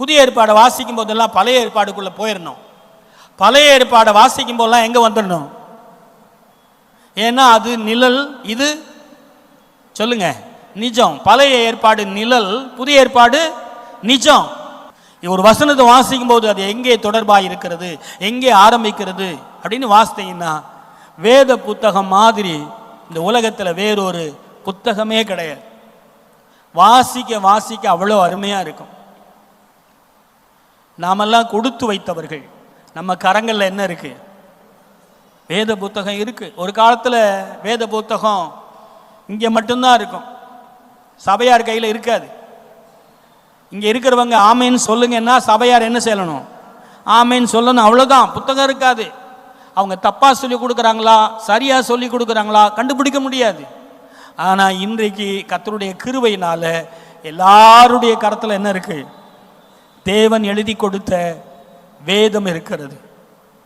புதிய ஏற்பாடை வாசிக்கும் போதெல்லாம் பழைய ஏற்பாடுக்குள்ளே போயிடணும் பழைய ஏற்பாடை வாசிக்கும் போதெல்லாம் எங்கே வந்துடணும் ஏன்னா அது நிழல் இது சொல்லுங்க நிஜம். பழைய ஏற்பாடு நிழல் புதிய ஏற்பாடு நிஜம். ஒரு வசனத்தை வாசிக்கும் போது அது எங்கே தொடர்பாக இருக்கிறது? எங்கே ஆரம்பிக்கிறது? அப்படின்னு வாசித்தீங்கன்னா வேத புத்தகம் மாதிரி இந்த உலகத்தில் வேறொரு புத்தகமே கிடையாது. வாசிக்க வாசிக்க அவ்வளோ அருமையாக இருக்கும். நாமெல்லாம் கொடுத்து வைத்தவர்கள். நம்ம கரங்களில் என்ன இருக்குது வேத புத்தகம் இருக்குது ஒரு காலத்தில் வேத புத்தகம் இங்கே மட்டும்தான் இருக்கும். சபையார் கையில் இருக்காது. இங்கே இருக்கிறவங்க ஆமைன்னு சொல்லுங்கன்னா சபையார் என்ன செய்யணும்? ஆமைன்னு சொல்லணும். அவ்வளோதான் புத்தகம் இருக்காது. அவங்க தப்பாக சொல்லி கொடுக்குறாங்களா? சரியாக சொல்லி கொடுக்குறாங்களா? கண்டுபிடிக்க முடியாது. ஆனால் இன்றைக்கு கத்தருடைய கிருவையினால் எல்லாருடைய கரத்தில் என்ன இருக்குது தேவன் எழுதி கொடுத்த வேதம் இருக்கிறது.